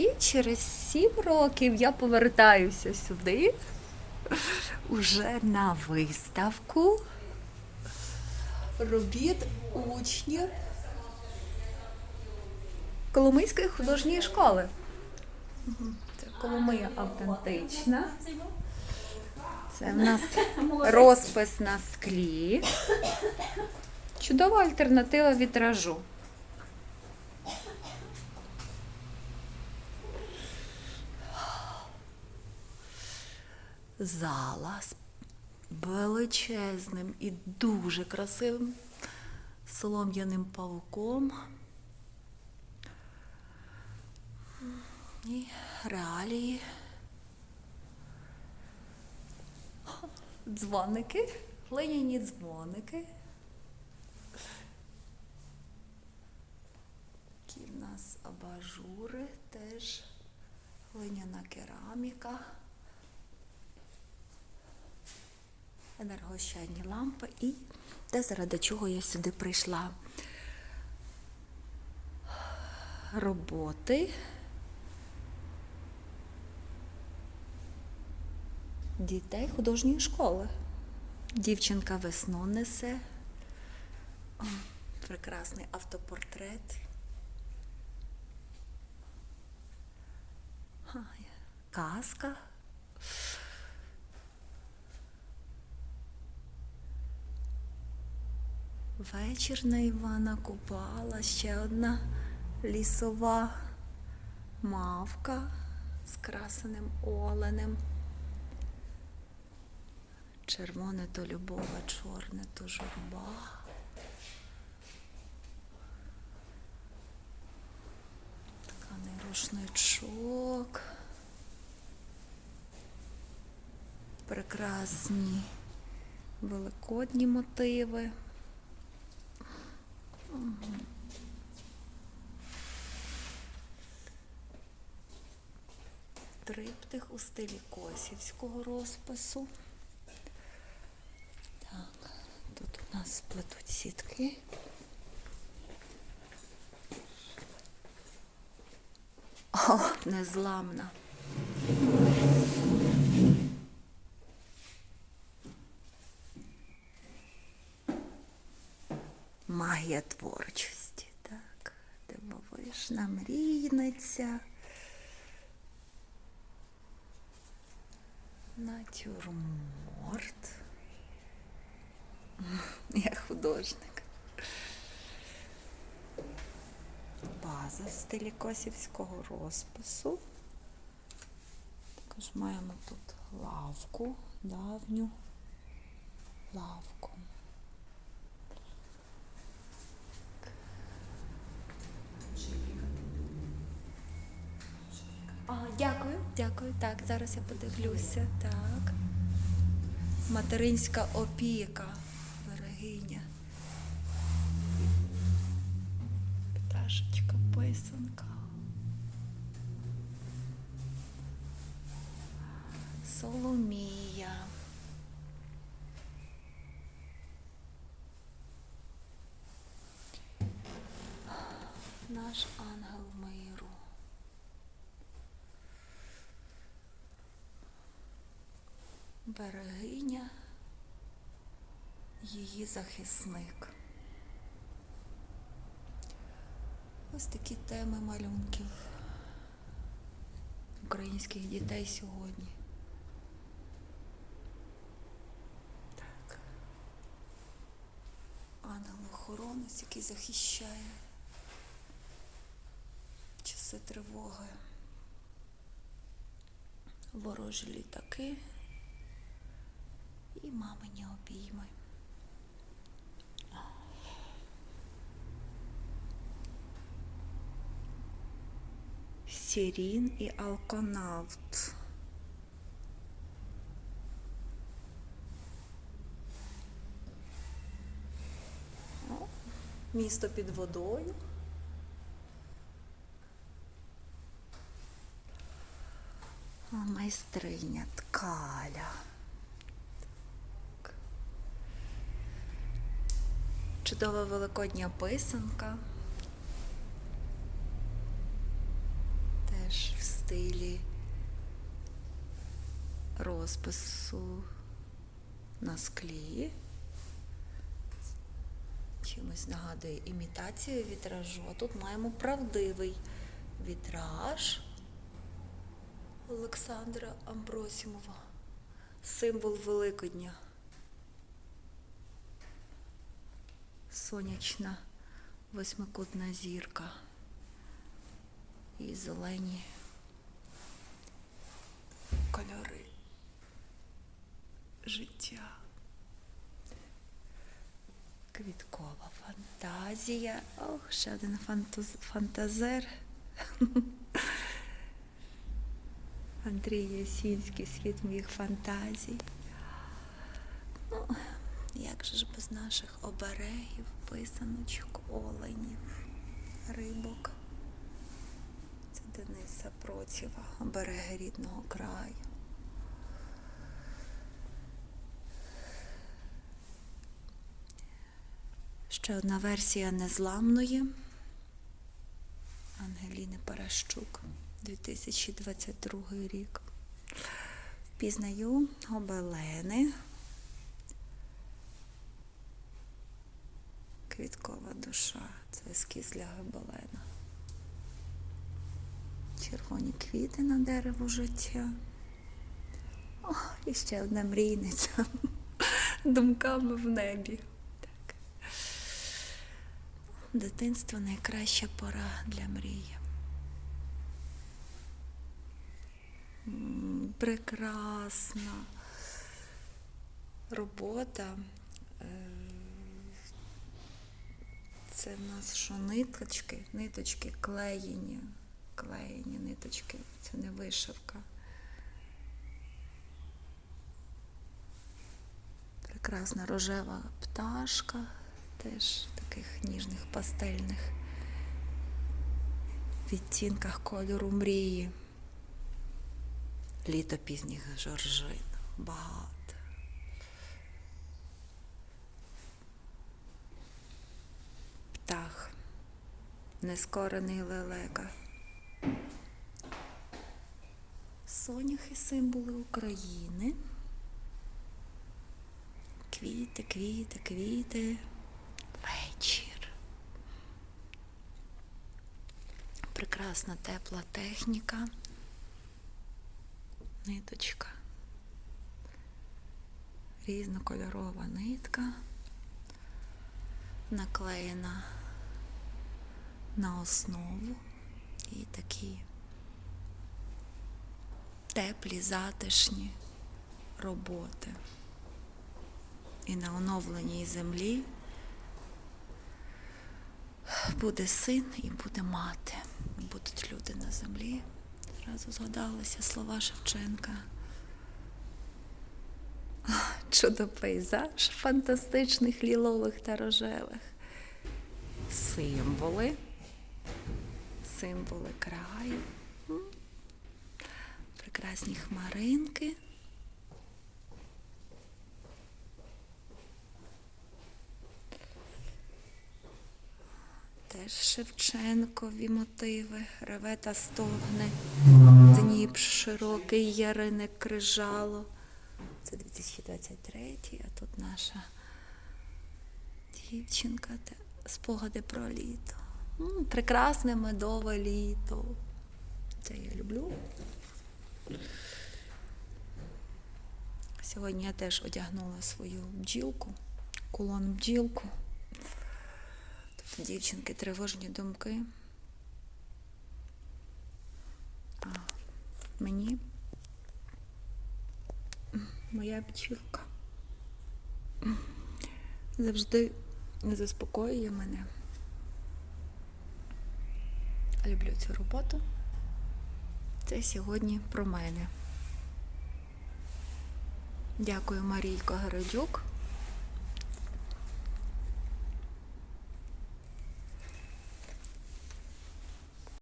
І через сім років я повертаюся сюди уже на виставку робіт учнів Коломийської художньої школи. Це Коломия автентична. Це в нас розпис на склі. Чудова альтернатива вітражу. Зала з величезним і дуже красивим солом'яним павуком. І реалії. Дзвоники, глиняні дзвоники. Такі в нас абажури, теж глиняна кераміка. Енергоощадні лампи і те, заради чого я сюди прийшла. Роботи. Дітей художньої школи. Дівчинка весну несе. О, прекрасний автопортрет. Казка. Вечір на Івана Купала, ще одна лісова мавка з красеним оленем. Червоне то любова, чорне то журба. Тканий рушничок. Прекрасні великодні мотиви. Триптих у стилі косівського розпису. Так, тут у нас плетуть сітки. О, незламна. Мрійниця. Натюрморт. Я художник. База в стилі косівського розпису. Також маємо тут лавку, давню лавку. А, дякую. Так, зараз я подивлюся. Так. Материнська опіка, берегиня. Пташечка, писанка. Соломія. Наш ангел Берегиня, її захисник. Ось такі теми малюнків українських дітей сьогодні. Так. Ангел-охоронець, який захищає часи тривоги. Ворожі літаки і мамині обійми. Сірін і Алконавт. Місто під водою. Майстриня ткаля. Чудова великодня писанка. Теж в стилі розпису на склі. Чимось нагадує імітацію вітражу. А тут маємо правдивий вітраж Олександра Амбросімова. Символ Великодня. Сонячна восьмикутна зірка. І зелені кольори життя. Квіткова фантазія. Ох, ще один фантаз... фантазер. Андрій Ясінський, світ моїх фантазій. Як же ж без наших оберегів, писаночок, оленів, рибок. Це Дениса Процєва, обереги рідного краю. Ще одна версія незламної Ангеліни Паращук, 2022 рік. Впізнаю гобелени. Квіткова душа. Це ескіз для гобелена. Червоні квіти на дерево життя. О, і ще одна мрійниця. Думками в небі. Так. Дитинство найкраща пора для мрії. Прекрасна робота. Це в нас що ниточки, ниточки клеєні, клеєні ниточки, це не вишивка. Прекрасна рожева пташка, теж таких ніжних пастельних відтінках кольору мрії. Літо пізніх жоржин. Багато. Птах. Нескорений лелека. Соняхи символи України. Квіти, квіти, квіти. Вечір. Прекрасна тепла техніка. Ниточка. Різнокольорова нитка. Наклеєна на основу і такі теплі, затишні роботи. І на оновленій землі буде син і буде мати. Будуть люди на землі. Зразу згадалися слова Шевченка. Чудо пейзаж фантастичних лілових та рожевих. Символи. Символи краю. Прекрасні хмаринки. Теж Шевченкові мотиви, реве та стогне, Дніп широкий, яриник крижало. Це 2023, а тут наша дівчинка, спогади про літо. Прекрасне медове літо. Це я люблю. Сьогодні я теж одягнула свою бджілку, кулон бджілку. Тобто дівчинки тривожні думки. А мені моя бджілка завжди заспокоює мене. Люблю цю роботу. Це сьогодні про мене. Дякую, Марійко Городюк.